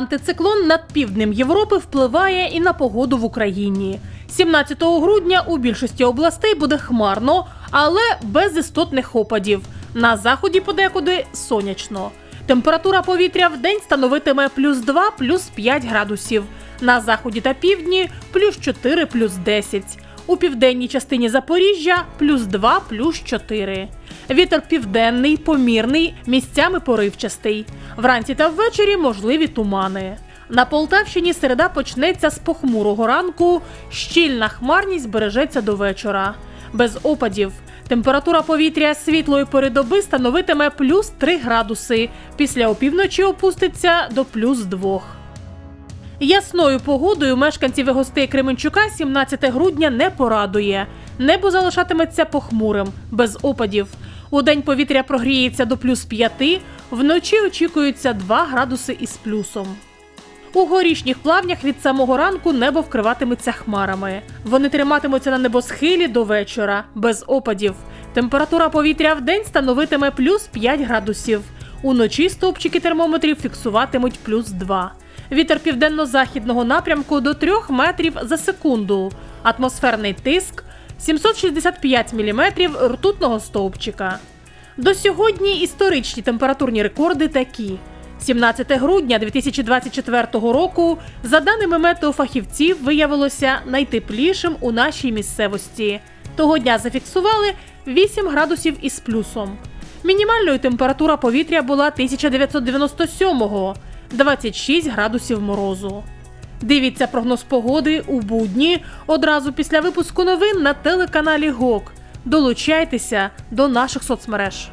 Антициклон над півднем Європи впливає і на погоду в Україні. 17 грудня у більшості областей буде хмарно, але без істотних опадів. На заході подекуди сонячно. Температура повітря в день становитиме плюс 2, плюс 5 градусів. На заході та півдні плюс 4, плюс 10. У південній частині Запоріжжя плюс 2, плюс 4. Вітер південний, помірний, місцями поривчастий. Вранці та ввечері можливі тумани. На Полтавщині середа почнеться з похмурого ранку. Щільна хмарність збережеться до вечора. Без опадів. Температура повітря світлої пори доби становитиме плюс 3 градуси. Після опівночі опуститься до плюс 2. Ясною погодою мешканців і гостей Кременчука 17 грудня не порадує. Небо залишатиметься похмурим, без опадів. У день повітря прогріється до плюс 5, вночі очікується 2 градуси із плюсом. У горішніх плавнях від самого ранку небо вкриватиметься хмарами. Вони триматимуться на небосхилі до вечора, без опадів. Температура повітря в день становитиме плюс 5 градусів. Уночі стовпчики термометрів фіксуватимуть плюс 2. Вітер південно-західного напрямку до 3 метрів за секунду. Атмосферний тиск 765 мм ртутного стовпчика. До сьогодні історичні температурні рекорди такі. 17 грудня 2024 року, за даними метеофахівців, виявилося найтеплішим у нашій місцевості. Того дня зафіксували 8 градусів із плюсом. Мінімальною температура повітря була 1997-го – 26 градусів морозу. Дивіться прогноз погоди у будні одразу після випуску новин на телеканалі ГОК. Долучайтеся до наших соцмереж.